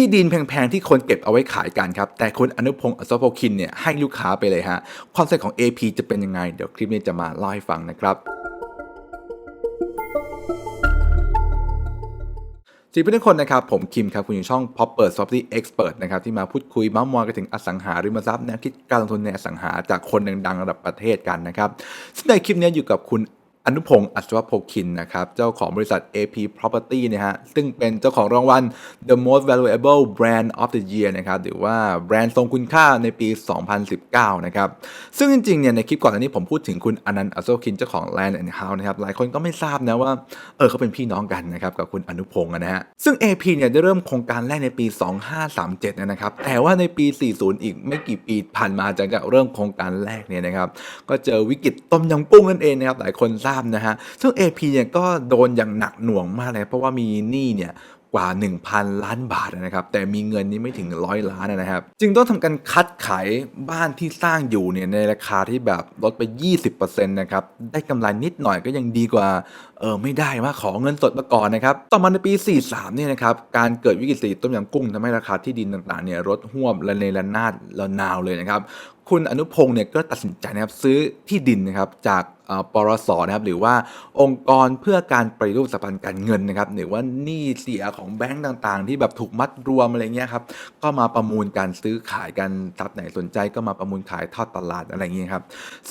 ที่ดินแพงๆ ที่คนเก็บเอาไว้ขายกันครับ แต่คุณอนุพงศ์อัศพคินเนี่ยให้ลูกค้าไปเลยฮะคอนเซ็ปต์ของ AP จะเป็นยังไง เดี๋ยวคลิปนี้จะมาเล่าให้ฟังนะครับสวัสดีเพื่อนทุกคนนะครับ ผมคิมครับ คุณอยู่ช่อง Popper Property Expert นะครับ ที่มาพูดคุยเมาส์มอยกันถึงอสังหาริมทรัพย์แนวคิดการลงทุนในอสังหาจากคนดังๆ ระดับประเทศกันนะครับซึ่งในคลิปนี้อยู่กับคุณ อนุพงศ์อัศวโพคินนะครับ เจ้าของบริษัท AP Property นะฮะ ซึ่งเป็นเจ้าของรางวัล The Most Valuable Brand of the Year นะครับ หรือว่าแบรนด์ทรงคุณค่าในปี 2019 นะครับ ซึ่งจริงๆ เนี่ย ในคลิปก่อนอันนี้ผมพูดถึงคุณอนันต์อัศวคิน เจ้าของ Land and House นะครับ หลายคนก็ไม่ทราบนะว่า เออเขาเป็นพี่น้องกันนะครับ กับคุณอนุพงศ์นะฮะ ซึ่ง AP เนี่ยได้เริ่มโครงการแรกในปี 2537 นะครับ แต่ว่าในปี 40 อีกไม่กี่ปีผ่านมาจากเริ่มโครงการแรกเนี่ยนะครับ ก็เจอวิกฤตต้มยำกุ้งนั่นเองนะครับ หลายคนทราบนะฮะ ซึ่ง AP เนี่ยก็โดนอย่างหนักหน่วงมากเลย เพราะว่ามีหนี้เนี่ยกว่า 1,000 ล้านบาทนะครับ แต่มีเงินนี้ไม่ถึงร้อยล้านนะครับ จึงต้องทำการคัดขายบ้านที่สร้างอยู่เนี่ยในราคาที่แบบลดไป 20%นะครับ ได้กำไรนิดหน่อยก็ยังดีกว่า เออไม่ได้มาขอเงินสดมาก่อนนะครับ ต่อมาในปี 43 เนี่ยนะครับ การเกิดวิกฤติต้มยำกุ้งทำให้ราคาที่ดินต่างๆเนี่ยลดห่วมระเนระนาดระนาวเลยนะครับ คุณอนุพงศ์เนี่ยก็ตัดสินใจนะครับซื้อที่ดินนะครับจากเอ่อปรสนะครับหรือว่าองค์กรเพื่อการปฏิรูปสถาบันการเงินนะครับหรือว่าหนี้เสียของแบงก์ต่างๆ ที่แบบถูกมัดรวมอะไรเงี้ยครับก็มาประมูลการซื้อขายกันทรัพย์ไหนสนใจก็มาประมูลขายทอดตลาดอะไรเงี้ยครับ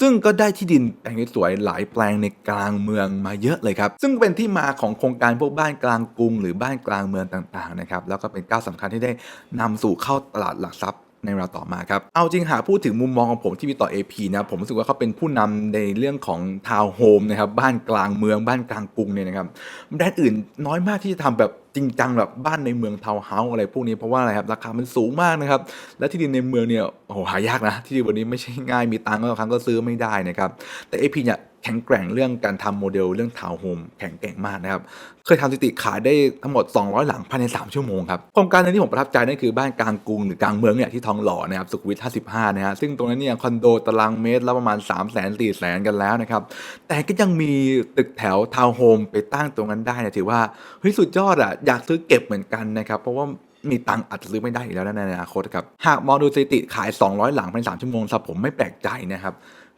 ซึ่งก็ได้ที่ดินแปลงสวยหลายแปลงในกลางเมืองมาเยอะเลยครับ ซึ่งเป็นที่มาของโครงการพวกบ้านกลางกรุง หรือบ้านกลางเมืองต่างๆนะครับ แล้วก็เป็นก้าวสำคัญที่ได้นำสู่เข้าตลาดหลักทรัพย์ในเวลาต่อมาครับ เอาจริงหากพูดถึงมุมมองของผมที่มีต่อ AP นะ ผมรู้สึกว่าเขาเป็นผู้นำในเรื่องของทาวน์โฮมนะครับ บ้านกลางเมืองบ้านกลางกรุงเนี่ยนะครับแบรนด์อื่นน้อยมากที่จะทำแบบจริงจังแบบบ้านในเมืองทาวน์เฮาส์อะไรพวกนี้เพราะว่าอะไรครับราคามันสูงมากนะครับ และที่ดินในเมืองเนี่ยโอ้หหายากนะ ที่ดินวันนี้ไม่ใช่ง่ายมีตังค์ก็บางครั้งก็ซื้อไม่ได้นะครับแต่ AP เนี่ย แข็งแกร่งเรื่องการทำโมเดลเรื่องทาวน์โฮมแข็งแกร่งมากนะครับ เคยทำสถิติขายได้ทั้งหมด 200 หลังภายใน 3 ชั่วโมงครับ โครงการนึงที่ผมประทับใจนั่นคือบ้านกลางกรุงหรือกลางเมืองเนี่ยที่ทองหล่อนะครับสุขวิท 55 นะฮะซึ่งตรงนั้นเนี่ยคอนโดตารางเมตรละประมาณ 3 0 0 0 0 0 4 0 0 0 กันแล้วนะครับ แต่ก็ยังมีตึกแถวทาวน์โฮมไปตั้งตรงนั้นได้เนี่ยถือว่าเฮ้ยสุดยอดอะอยากซื้อเก็บเหมือนกันนะครับเพราะว่ามีตังค์อาจจะซื้อไม่ได้อีกแล้วในอนาคตครับ หากมองดูสถิติขาย 200 หลังภายใน3ชั่วโมงสับผมไม่แปลกใจนะครับ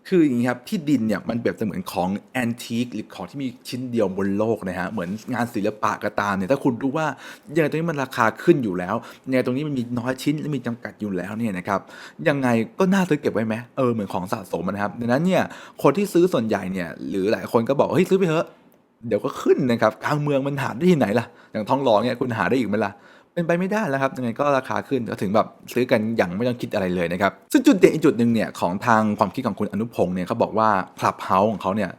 คืออย่างนี้ครับที่ดินเนี่ยมันเปรียบเสมือนของแอนทิกหรือของที่มีชิ้นเดียวบนโลกนะฮะเหมือนงานศิลปะก็ตามเนี่ยถ้าคุณรู้ว่ายังไงตรงนี้มันราคาขึ้นอยู่แล้วยังไงตรงนี้มันมีน้อยชิ้นและมีจำกัดอยู่แล้วเนี่ยนะครับยังไงก็น่าซื้อเก็บไว้ไหมเออเหมือนของสะสมนะครับดังนั้นเนี่ยคนที่ซื้อส่วนใหญ่เนี่ยหรือหลายคนก็บอกเฮ้ยซื้อไปเถอะเดี๋ยวก็ขึ้นนะครับกลางเมืองมันหาได้ที่ไหนล่ะอย่างทองหล่อเนี่ยคุณหาได้อีกไหมล่ะ เป็นไปไม่ได้แล้วครับยังไงก็ราคาขึ้นก็ถึงแบบซื้อกันอย่างไม่ต้องคิดอะไรเลยนะครับซึ่งจุดเด่นอีกจุดหนึ่งเนี่ยของทางความคิดของคุณอนุพงศ์เนี่ยเขาบอกว่าคลับเฮาส์ของเขาเนี่ย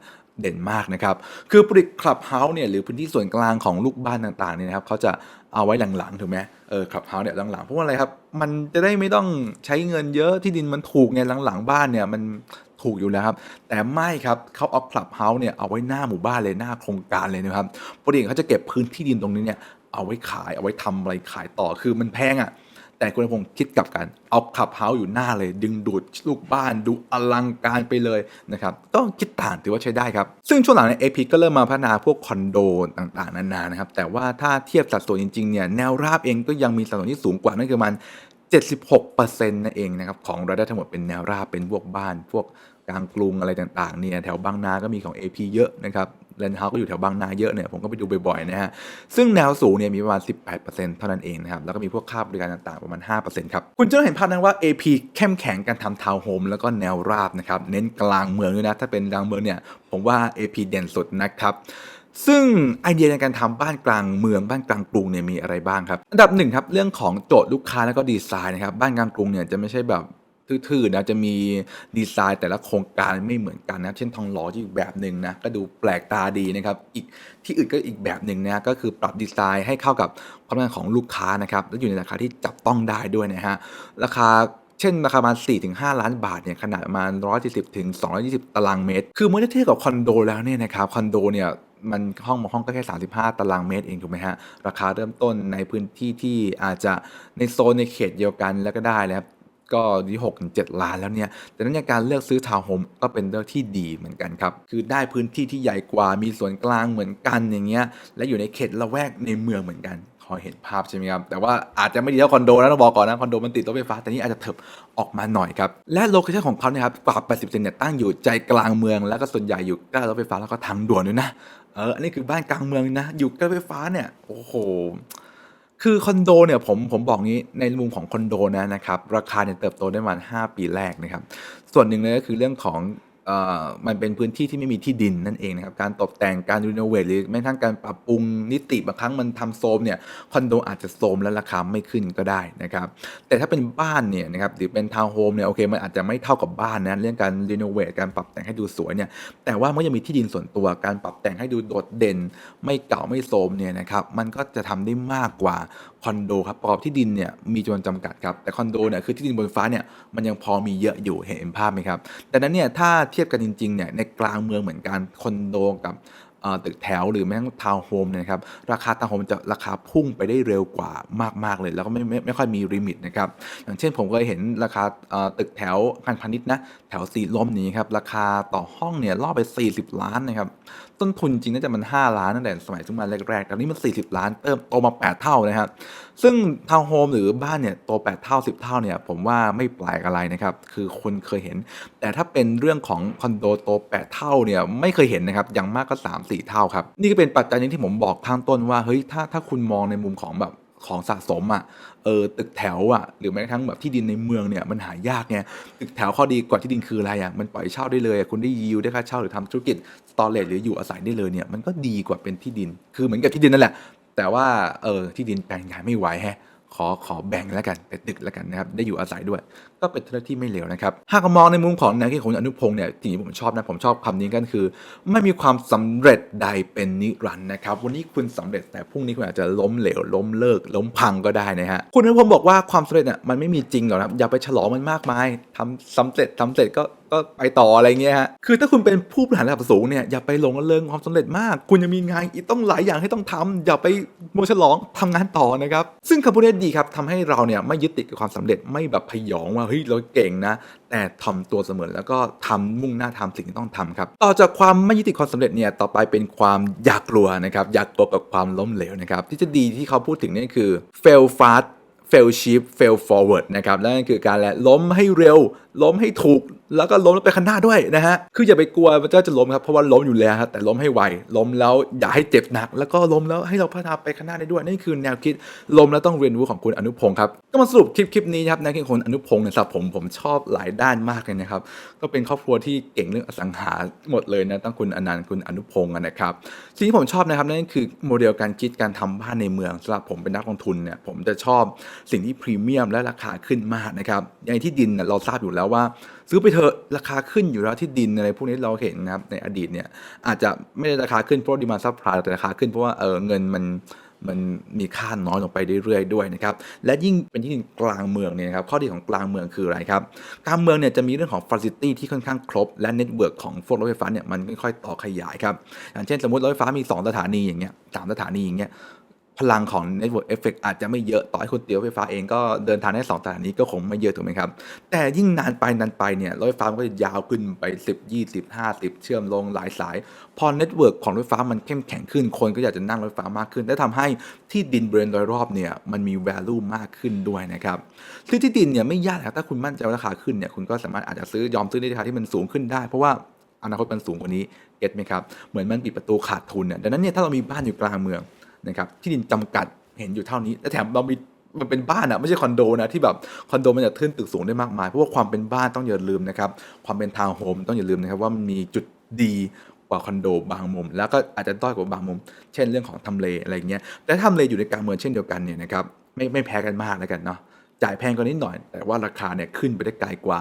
เด่นมากนะครับ คือผลิคลับเฮาส์เนี่ยหรือพื้นที่ส่วนกลางของลูกบ้านต่างๆเนี่ยนะครับเขาจะเอาไว้หลังๆถูกไหมเออคลับเฮาส์เนี่ยหลังๆเพราะว่าอะไรครับ มันจะได้ไม่ต้องใช้เงินเยอะที่ดินมันถูกไงหลังๆบ้านเนี่ยมันถูกอยู่แล้วครับ แต่ไม่ครับเขาเอาคลับเฮาส์เนี่ยเอาไว้หน้าหมู่บ้านเลยหน้าโครงการเลยนะครับปกติเขาจะเก็บพื้นที่ดินตรงนี้เนี่ย เอาไว้ขายเอาไว้ทำอะไรขายต่อคือมันแพงอะ่ะ แต่คุณพงศ์คิดกลับกัน เอาขับเฮาส์อยู่หน้าเลย ดึงดูดลูกบ้านดูอลังการไปเลยนะครับก็คิดต่างถือว่าใช้ได้ครับ ซึ่งช่วงหลังในเอพีก็เริ่มมาพัฒนาพวกคอนโดต่างๆนานานะครับ แต่ว่าถ้าเทียบสัดส่วนจริงๆเนี่ยแนวราบเองก็ยังมีสัดส่วนที่สูงกว่านั่นคือมัน76%นั่นเองนะครับของรายได้ทั้งหมดเป็นแนวราบเป็นพวกบ้าน พวกกลางกรุงอะไรต่างๆเนี่ยแถวบางนาก็มีของ AP เยอะนะครับ แลนด์เฮาส์ก็อยู่แถวบางนาเยอะเนี่ยผมก็ไปดูบ่อยๆนะฮะซึ่งแนวสูงเนี่ยมีประมาณ 18%เท่านั้นเองนะครับแล้วก็มีพวกค่าบริการต่างๆประมาณ 5%ครับคุณจะเห็นภาพนะว่า AP เข้มแข็งการทำทาวน์โฮมแล้วก็แนวราบนะครับเน้นกลางเมืองด้วยนะถ้าเป็นกลางเมืองเนี่ยผมว่า AP เด่นสุดนะครับซึ่งไอเดียในการทำบ้านกลางเมืองบ้านกลางกรุงเนี่ยมีอะไรบ้างครับ อันดับหนึ่งครับเรื่องของโจทย์ลูกค้าแล้วก็ดีไซน์นะครับบ้านกลางกรุงเนี่ยจะไม่ใช่แบบ ทื่อๆนะจะมีดีไซน์แต่ละโครงการไม่เหมือนกันนะเช่นทองหล่อที่อีกแบบหนึ่งนะก็ดูแปลกตาดีนะครับอีกที่อื่นก็อีกแบบหนึ่งนะก็คือปรับดีไซน์ให้เข้ากับความต้องการของลูกค้านะครับและอยู่ในราคาที่จับต้องได้ด้วยนะฮะราคาเช่นราคาประมาณ 4-5 ล้านบาทเนี่ยขนาดประมาณ140ถึง220 ตารางเมตร คือเมื่อเทียบกับคอนโดแล้วเนี่ยนะครับคอนโดเนี่ยมันห้องห้องก็แค่ 35 ตารางเมตรเองถูกไหมฮะ ราคาเริ่มต้นในพื้นที่ที่อาจจะในโซนในเขตเดียวกันแล้วก็ได้นะครับ ก็ที่6ถึง7ล้านแล้วเนี่ยแต่นั้นการเลือกซื้อทาวน์โฮมก็เป็นเรื่องที่ดีเหมือนกันครับ คือได้พื้นที่ที่ใหญ่กว่ามีส่วนกลางเหมือนกันอย่างเงี้ยและอยู่ในเขตละแวกในเมืองเหมือนกันขอเห็นภาพใช่ไหมครับ แต่ว่าอาจจะไม่ดีเท่าคอนโดนะต้องบอกก่อนนะ คอนโดมันติดรถไฟฟ้า แต่นี่อาจจะเถิบออกมาหน่อยครับ และโลเคชั่นของเขาเนี่ยครับกว่า 80เซนเนี่ยตั้งอยู่ใจกลางเมือง แล้วก็ส่วนใหญ่อยู่ใกล้รถไฟฟ้าแล้วก็ทางด่วนด้วยนะ เออ อันนี้คือบ้านกลางเมืองนะ อยู่ใกล้รถไฟฟ้าเนี่ย โอ้โห คือคอนโดเนี่ยผมผมบอกงี้ในมุมของคอนโดนะนะครับ ราคาเนี่ยเติบโตได้ประมาณ 5 ปีแรกนะครับ ส่วนหนึ่งเลยก็คือเรื่องของ มันเป็นพื้นที่ที่ไม่มีที่ดินนั่นเองนะครับการตกแต่งการรีโนเวทหรือแม้กระทั่งการปรับปรุงนิติบางครั้งมันทำโซมเนี่ยคอนโดอาจจะโซมและราคาไม่ขึ้นก็ได้นะครับแต่ถ้าเป็นบ้านเนี่ยนะครับหรือเป็นทาวน์โฮมเนี่ยโอเคมันอาจจะไม่เท่ากับบ้านนะเรื่องการรีโนเวทการปรับแต่งให้ดูสวยเนี่ยแต่ว่ามันยังมีที่ดินส่วนตัวการปรับแต่งให้ดูโดดเด่น ไม่เก่าไม่โทรมเนี่ยนะครับมันก็จะทำได้มากกว่าคอนโดครับประกอบที่ดินเนี่ยมีจำนวนจำกัดครับแต่คอนโดเนี่ยคือที่ดินบนฟ้าเนี่ยมันยังพอมีเยอะอยู่เห็นภาพไหมครับดังนั้นเนี่ยถ้าเทียบกันจริงๆเนี่ยในกลางเมืองเหมือนกันคอนโดกับตึกแถวหรือแม้กระทั่งทาวน์โฮมเนี่ยนะครับราคาทาวน์โฮมจะราคาพุ่งไปได้เร็วกว่ามากๆเลย แล้วก็ไม่ไม่ไม่ค่อยมีลิมิตนะครับอย่างเช่นผมเคยเห็นราคาตึกแถวพันพาณิชย์นะแถวสีลมนี้ครับราคาต่อห้องเนี่ยล่อไป 40 ล้านนะครับต้นทุนจริงน่าจะมัน 5 ล้านตั้งแต่สมัยซื้อมาแรกๆต่นี้มัน 40 ล้านเติมโตมา 8 เท่านะครับซึ่งทาวน์โฮมหรือบ้านเนี่ยโต 8 เท่า 10 เท่าเนี่ยผมว่าไม่แปลกอะไรนะครับคือคนเคยเห็น แต่ถ้าเป็นเรื่องของคอนโดโต 8 เท่าเนี่ยไม่เคยเห็นนะครับอย่างมากก็ 3 4 เท่าครับนี่ก็เป็นปัจจัยนึงที่ผมบอกข้างต้นว่าเฮ้ยถ้าถ้าคุณมองในมุมของแบบ ของสะสมอะเออตึกแถวอะหรือแม้กระทั่งแบบที่ดินในเมืองเนี่ยมันหายากไงตึกแถวข้อดีกว่าที่ดินคืออะไรอะมันปล่อยเช่าได้เลยอะคุณได้ยิวได้ค่าเช่าหรือทำธุรกิจสตอเรจหรืออยู่อาศัยได้เลยเนี่ยมันก็ดีกว่าเป็นที่ดิน คือเหมือนกับที่ดินนั่นแหละ แต่ว่าเออที่ดินแปลงใหญ่ไม่ไหวแฮะ ขอขอแบ่งแล้วกันเป็นตึกแล้วกันนะครับได้อยู่อาศัยด้วย ก็เป็นธุรกิจที่ไม่เลวนะครับหากมองในมุมของแนวคิดของอนุพงศ์เนี่ยสิ่งที่ผมชอบนะผมชอบคำนี้กันคือ ไม่มีความสำเร็จใดเป็นนิรันดร์นะครับวันนี้คุณสำเร็จแต่พรุ่งนี้คุณอาจจะล้มเหลวล้มเลิก ล้มพังก็ได้นะฮะคุณอนุพงศ์บอกว่าความสำเร็จเนี่ยมันไม่มีจริงหรอกนะอย่าไปฉลองมันมากมายทำสำเร็จทำเร็จก็ ก็ไปต่ออะไรเงี้ยฮะ คือถ้าคุณเป็นผู้บริหารระดับสูงเนี่ยอย่าไปหลงระเริงความสำเร็จมาก คุณยังมีงานอีกต้องหลายอย่างให้ต้องทำอย่าไปโมฉลองทำงานต่อนะครับ ซึ่งคำพูดนี้ดีครับทำให้เราเนี่ยไม่ยึดติดกับความสำเร็จไม่แบบพยองว่าเฮ้ยเราเก่งนะ แต่ทำตัวเสมอแล้วก็ทำมุ่งหน้าทำสิ่งที่ต้องทำครับ ต่อจากความไม่ยึดติดความสำเร็จเนี่ยต่อไปเป็นความอยากกลัวนะครับอยากกลัวกับความล้มเหลวนะครับที่จะดีที่เขาพูดถึงนี่คือ fail fast fail cheap fail forward นะครับและนั่นคือการแหละล้มให้เร็ว ล้มให้ถูกแล้วก็ล้มแล้วไปข้างหน้าด้วยนะฮะคืออย่าไปกลัวว่าจะล้มครับเพราะว่าล้มอยู่แล้วครับแต่ล้มให้ไวล้มแล้วอย่าให้เจ็บหนัก แล้วก็ล้มแล้วให้เราพัฒนาไปข้างหน้าได้ด้วยนี่คือแนวคิดล้มแล้วต้องเรียนรู้ของคุณอนุพงศ์ครับก็มาสรุปคลิปคลิปนี้ครับแนวคิดของคุณอนุพงศ์เนี่ยสำหรับผมผมชอบหลายด้านมากเลยนะครับก็เป็นครอบครัวที่เก่งเรื่องอสังหาหมดเลยนะตั้งคุณอนันต์คุณอนุพงศ์นะครับสิ่งที่ผมชอบนะครับนั่นคือโมเดลการคิดการทำบ้านในเมืองสำหรับผมเป็นนักลงทุนเนี่ยผมจะชอบสิ่งที่พรีเมียมและราคาขึ้นมากนะครับอย่างที่ดินเราทราบอยู่แล้วว่า ซื้อไปเถอะราคาขึ้นอยู่แล้วที่ดินอะไรพวกนี้เราเห็นนะครับในอดีตเนี่ยอาจจะไม่ได้ราคาขึ้นเพราะดีมาซัพพลายแต่ราคาขึ้นเพราะว่าเออเงินมันมันมีค่าน้อยลงไปเรื่อยๆด้วยนะครับและยิ่งเป็นที่ดินกลางเมืองเนี่ยครับข้อดีของกลางเมืองคืออะไรครับกลางเมืองเนี่ยจะมีเรื่องของฟ a ซิตี้ที่ค่อนข้างครบ และเน็ตเวิร์กของพวกรถไฟฟ้าเนี่ยมันค่อยๆต่อขยายครับอย่างเช่นสมมติรถไฟฟ้ามี 2 สถานีอย่างเงี้ยสามสถานีอย่างเงี้ย พลังของ Network Effect อาจจะไม่เยอะต่อให้คุณเตียวไฟฟ้าเองก็เดินทางได้สองสถานีก็คงไม่เยอะถูกไหมครับ แต่ยิ่งนานไปนานไปเนี่ยรถไฟฟ้ามันก็จะยาวขึ้นไป 10 20 50 เชื่อมลงหลายสาย พอเน็ตเวิร์กของรถไฟฟ้ามันเข้มแข็งขึ้นคนก็อยากจะนั่งรถไฟฟ้ามากขึ้น และทำให้ที่ดินบริเวณโดยรอบเนี่ยมันมี value มากขึ้นด้วยนะครับซื้อที่ดินเนี่ยไม่ยากครับถ้าคุณมั่นใจว่าราคาขึ้นเนี่ยคุณก็สามารถอาจจะซื้อยอมซื้อในราคาที่มันสูงขึ้นได้เพราะว่าอนาคตมันสูงกว่านี้เก็ตไหมครับเหมือนมันปิดประตูขาดทุนเนี่ยดังนั้นเนี่ยถ้าเรามีบ้านอยู่กลางเมือง นะครับที่ดินจำกัดเห็นอยู่เท่านี้และแถมเรามีมันเป็นบ้านอะไม่ใช่คอนโดนะที่แบบคอนโดมันจะขึ้นตึกสูงได้มากมายเพราะว่าความเป็นบ้านต้องอย่าลืมนะครับความเป็นทาวน์โฮมต้องอย่าลืมนะครับว่ามันมีจุดดีกว่าคอนโดบางมุม แล้วก็อาจจะด้อยกว่าบางมุม เช่นเรื่องของทำเลอะไรเงี้ยแต่ถ้าทำเลอยู่ในกลางเมืองเช่นเดียวกันเนี่ยนะครับไม่ไม่แพ้กันมากแล้วกันเนาะจ่ายแพงกว่านิดหน่อย แต่ว่าราคาเนี่ยขึ้นไปได้ไกลกว่า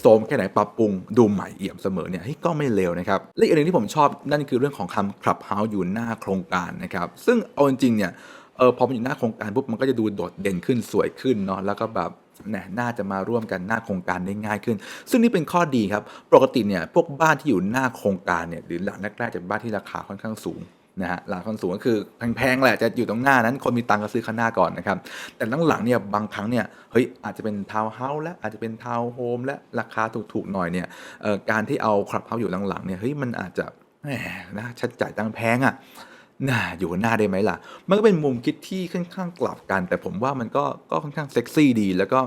โซมแค่ไหนปรับปรุงดูใหม่เอี่ยมเสมอเนี่ยเฮ้ก็ไม่เลวนะครับและอีกอันหนึ่งที่ผมชอบนั่นคือเรื่องของคำคลับเฮาส์อยู่หน้าโครงการนะครับซึ่งเอาจริงๆเนี่ยเออพอมันอยู่หน้าโครงการปุ๊บมันก็จะดูโดดเด่นขึ้นสวยขึ้นเนาะแล้วก็แบบแหน่น่าจะมาร่วมกันหน้าโครงการได้ง่ายขึ้น ซึ่งนี่เป็นข้อดีครับ ปกติเนี่ยพวกบ้านที่อยู่หน้าโครงการเนี่ยหรือหลังแรกๆจะเป็นบ้านที่ราคาค่อนข้างสูง นะฮะหลังคอนข้างสูงก็คือแพงๆแหละจะอยู่ตรงหน้านั้น คนมีตังค์ก็ซื้อข้างหน้าก่อนนะครับ แต่หลังๆเนี่ยบางครั้งเนี่ยเฮ้ยอาจจะเป็นทาวน์เฮาส์และอาจจะเป็นทาวน์โฮมและราคาถูกๆหน่อยเนี่ยการที่เอาคลับเฮาส์อยู่หลังๆเนี่ยเฮ้ยมันอาจจะแหมนะชัดจ่ายตังค์แพงอะ่ะน่าอยู่หน้าได้ไหมล่ะ มันก็เป็นมุมคิดที่ค่อนข้างกลับกัน แต่ผมว่ามันก็ก็ค่อนข้างเซ็กซี่ดี แล้วก็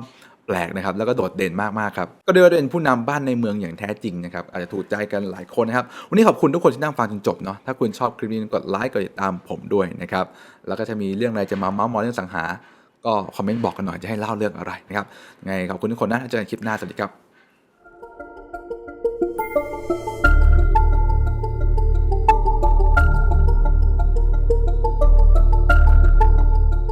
แปลกนะครับแล้วก็โดดเด่นมากๆครับก็เรียกว่าเป็นผู้นำบ้านในเมืองอย่างแท้จริงนะครับอาจจะถูกใจกันหลายคนนะครับวันนี้ขอบคุณทุกคนที่นั่งฟังจนจบเนาะถ้าคุณชอบคลิปนี้กดไลค์กดติดตามผมด้วยนะครับแล้วก็จะมีเรื่องอะไรจะมาเมาส์มอยเรื่องสังหา ก็คอมเมนต์บอกกันหน่อยจะให้เล่าเรื่องอะไรนะครับไงขอบคุณทุกคนนะเจอกันคลิปหน้าสวัสดีครับ